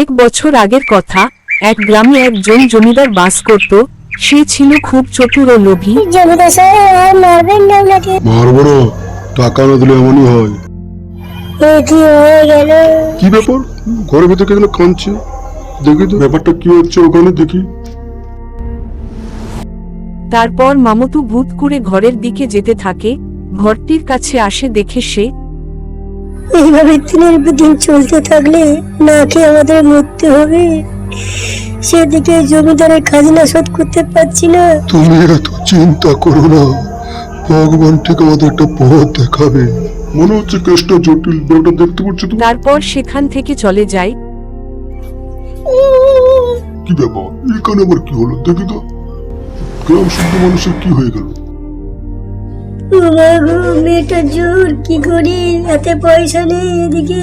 কয়েক বছর আগের কথা এক গ্রামে একজন জমিদার বাস করত। সে ছিল খুব চতুর ও লোভী। জমিদার সাহেব আর মারবেন না আপনাকে মারবো না টাকা না দিলে এমনই হয়। এ কি হয়ে গেল। কি ব্যাপার? ঘরের ভিতরে কে যেন কাঁদছে। দেখি তো ব্যাপারটা কি হচ্ছে ওখানে দেখি। তারপর মামতু ভূত করে ঘরের দিকে যেতে থাকে। ঘরটির কাছে আসে দেখে সে এইভাবে দিনের পর দিন চলতে থাকলে না খেয়ে আমাদের মরতে হবে। সেদিকে জমিদারের খাজনা শোধ করতে পারছি না। তুমি এত চিন্তা করো না। ভগবান ঠিক আমাদের একটা পথ দেখাবে। মনে হচ্ছে কেসটা জটিল ব্যাপারটা দেখতে পাচ্ছ তো তারপর সেখান থেকে চলে যায় কি ব্যাপার? এখানে আবার কি হলো? দেখি তো। গ্রাম শুদ্ধ মানুষের কি হয়ে গেল? ও মা জোর কি করি? হাতে পয়সা নেই এদিকে।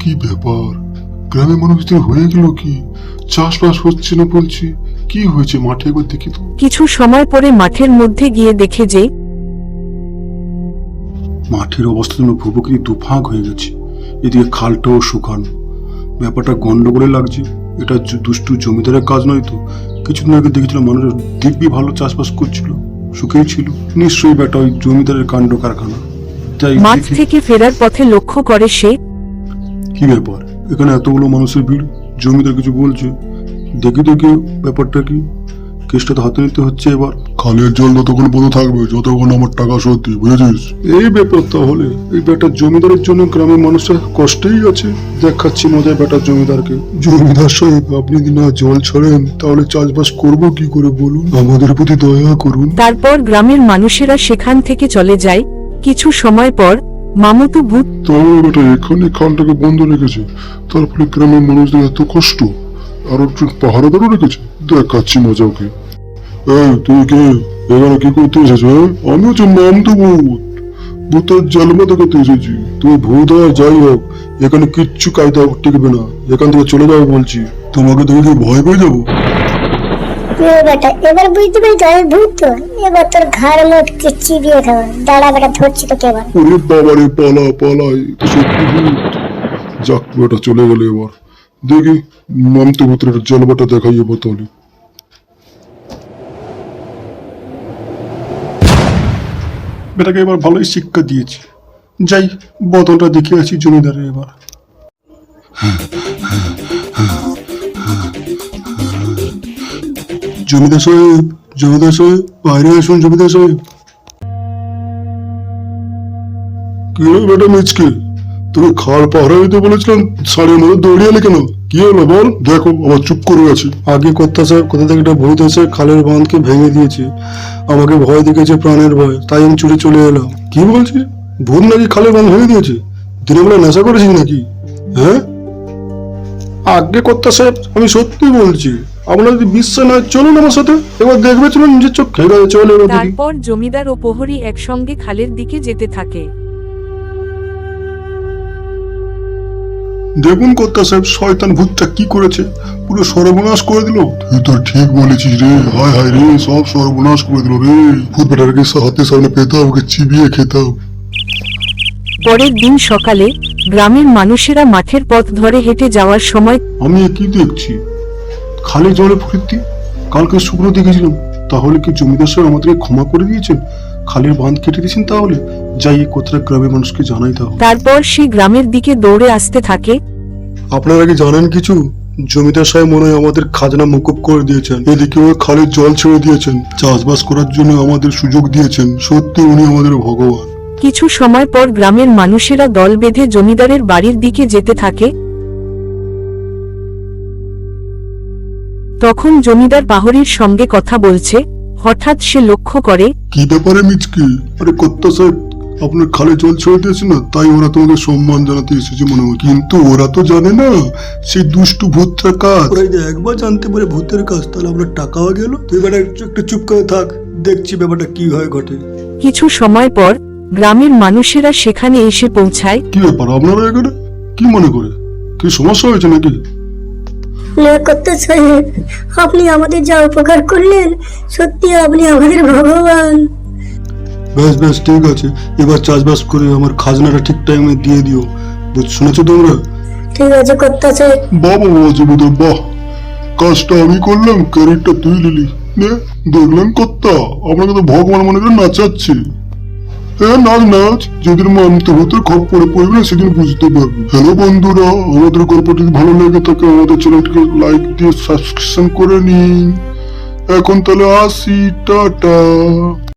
কি ব্যাপার? গ্রামের মানুষদের হয়ে গেল কি? চাষবাস হচ্ছে না বলছি কি হয়েছে মাঠে একবার দেখি তো। কিছু সময় পরে মাঠের মধ্যে গিয়ে দেখে যে মাঠের অবস্থা যেন ভূপকৃতি দুফাক হয়ে গেছে এদিকে খালটাও শুকানো। ব্যাপারটা গন্ডগোলে লাগছে এটা দুষ্টু জমিদারের কাজ নয় তো? কিছুদিন আগে দেখেছিলাম মানুষ দিব্যি ভালো চাষবাস করছিল। সুখেই ছিল। নিশ্চয়ই বেটা ওই জমিদারের কাণ্ড কারখানা তাই মাঠ দেখি- থেকে ফেরার পথে লক্ষ্য করে সে। কি ব্যাপার? এখানে এতগুলো মানুষের ভিড়। জমিদার কিছু বলছে। দেখি দেখি ব্যাপারটা কি। কেসটা তো হাতে নিতে হচ্ছে এবার। খালের জল ততক্ষণ বন্ধ থাকবে যতক্ষণ আমার টাকা শোধ দিই বুঝেছিস? এই ব্যাপার তাহলে এই বেটার জমিদারের জন্য গ্রামের মানুষরা কষ্টেই আছে। দেখাচ্ছি মজায় বেটার জমিদারকে। জমিদার সাহেব আপনি যদি না জল ছাড়েন তাহলে চাষবাস করব কি করে বলুন? আমাদের প্রতি দয়া করুন। তারপর গ্রামের মানুষেরা সেখান থেকে চলে যায়। কিছু সময় পর মামতু ভূত তাহলে বেটা এখানে খালটাকে বন্ধ রেখেছে। তারপরে গ্রামের মানুষদের এত কষ্ট। আর একজন পাহারাদারও রেখেছে। দেখাচ্ছি মজা ওকে। এই তুই কে? এখানে কি করতে এসেছ হ্যাঁ? আমি হচ্ছে মামদু ভূত ভূতের জন্ম করতে এসেছি। তুমি ভূত হয় যাই হোক এখানে কিচ্ছু কায়দা টিকবে না। এখান থেকে চলে যাব বলছি। তোমাকে দেখে ভয় পেয়ে যাব? বেটা এবার বুঝতে পেরেছি আমি ভূত তো? এবার তোর ঘাড় মুখ চিবিয়ে খাওয়া দাঁড়া বেটা ধরছি তোকে এবার। ওরে বাবারে পালা পালা এ সত্যি ভূত। যাক বেটা চলে গেলে এবার। দেখি মামতু ভূতের জলবাটা দেখাই এবার তাহলে বেটাকে এবার ভালোই শিক্ষা দিয়েছি। যাই বদলটা দেখে আছি জমিদারে এবার। জমিদার সাহেব জমিদার সাহেব, বাইরে আসুন জমিদার সাহেব। কি বেটা মিচকে? তুমি খাল পাহারা দিতে বলেছিলাম সাড়ে মধ্যে দৌড়িয়ে এলে কেন? কি হলো বল? দেখো আমার চুপ করে আছে। আগে কর্তা সাহেব কোথা থেকে একটা ভূত এসে খালের বাঁধকে ভেঙে দিয়েছে। আমাকে ভয় দেখেছে প্রাণের ভয় তাই আমি চুরি চলে এলাম। কি বলছিস? ভূত নাকি খালের বাঁধ ভেঙে দিয়েছে? দিনের বেলা নেশা করেছিস নাকি? হ্যাঁ? আগে কর্তা সাহেব আমি সত্যি বলছি আপনার যদি বিশ্বাস নয় চলুন আমার সাথে এবার দেখবে চলুন নিজের চোখ খেয়ে চলে তারপর জমিদার ও প্রহরী একসঙ্গে খালের দিকে যেতে থাকে। দেখুন কর্তা সাহেব শয়তান ভূতটা কি করেছে? পুরো সর্বনাশ করে দিল। তুই তো ঠিক বলেছিস রে। হায় হায় রে সব সর্বনাশ করে দিল রে। ভূত বেটাকে হাতে সামনে পেতাম ওকে চিবিয়ে খেতাম পরের দিন সকালে গ্রামের মানুষেরা মাঠের পথ ধরে হেঁটে যাওয়ার সময় আমি কি দেখছি? খালে জলে ভর্তি কালকে শুকনো দেখেছিলাম। তাহলে কি জমিদার সাহেব আমাদেরকে ক্ষমা করে দিয়েছেন? খালের বাঁধ কেটে দিয়েছেন তাহলে? যাই এই কথাটা গ্রামের মানুষকে জানাই তাহলে তারপর সে গ্রামের দিকে দৌড়ে আসতে থাকে। আপনারা কি জানেন কিছু? জমিদার সাহেব মনে হয় আমাদের খাজনা মুকুব করে দিয়েছেন। এদিকে ওই খালের জল ছেড়ে দিয়েছেন। চাষবাস করার জন্য আমাদের সুযোগ দিয়েছেন। সত্যি উনি আমাদের ভগবান। কিছু সময় পর গ্রামের মানুষেরা দল বেঁধে জমিদারের বাড়ির দিকে যেতে থাকে। তখন জমিদার পাহরির সঙ্গে কথা বলছে। হঠাৎ সে লক্ষ্য করে কি ব্যাপারে মিচকি? আরে কত্তা সাহেব আপনার খালে জল ছেড়ে দিয়েছে না? তাই ওরা তোমাকে সম্মান জানাতে এসেছে মনে হয়। কিন্তু ওরা তো জানে না সেই দুষ্টু ভূতটা কাজ। ওরা যদি একবার জানতে পারে ভূতের কাজ তাহলে আপনার টাকাও গেল। তুই বেটা একটু চুপ করে থাক দেখছি ব্যাপারটা কি হয় ঘটে। কিছু সময় পর গ্রামের মানুষেরা সেখানে এসে পৌঁছায়। কি ব্যাপার আপনারা এখানে? কি মনে করে? কি সমস্যা হয়েছে নাকি? সাহেব আপনি আমাদের যা উপকার করলেন সত্যি আপনি আমাদের ভগবান। বেশ বেশ ঠিক আছে। এবার চাষবাস করে আমার খাজনাটা ঠিক টাইমে দিয়ে দিও। শুনেছো তোমরা? ঠিক আছে কর্তা সাহেব বাবা জীবদা বাহ। কাজটা আমি করলাম ক্যারেটটা তুই নিলি। দেখলেন কর্তা? আপনাকে তো ভগবান মনে করে নাচাচ্ছে। হ্যাঁ নাচ নাচ। যেদিন মানতে খপ খপ্পরে পড়বে, সেদিন বুঝতে পারবে। হ্যালো বন্ধুরা। আমাদের গল্পটি ভালো লেগে থাকে, আমাদের চ্যানেলটিকে লাইক দিয়ে সাবস্ক্রিপশন করে নিন। এখন তাহলে আসি, টাটা।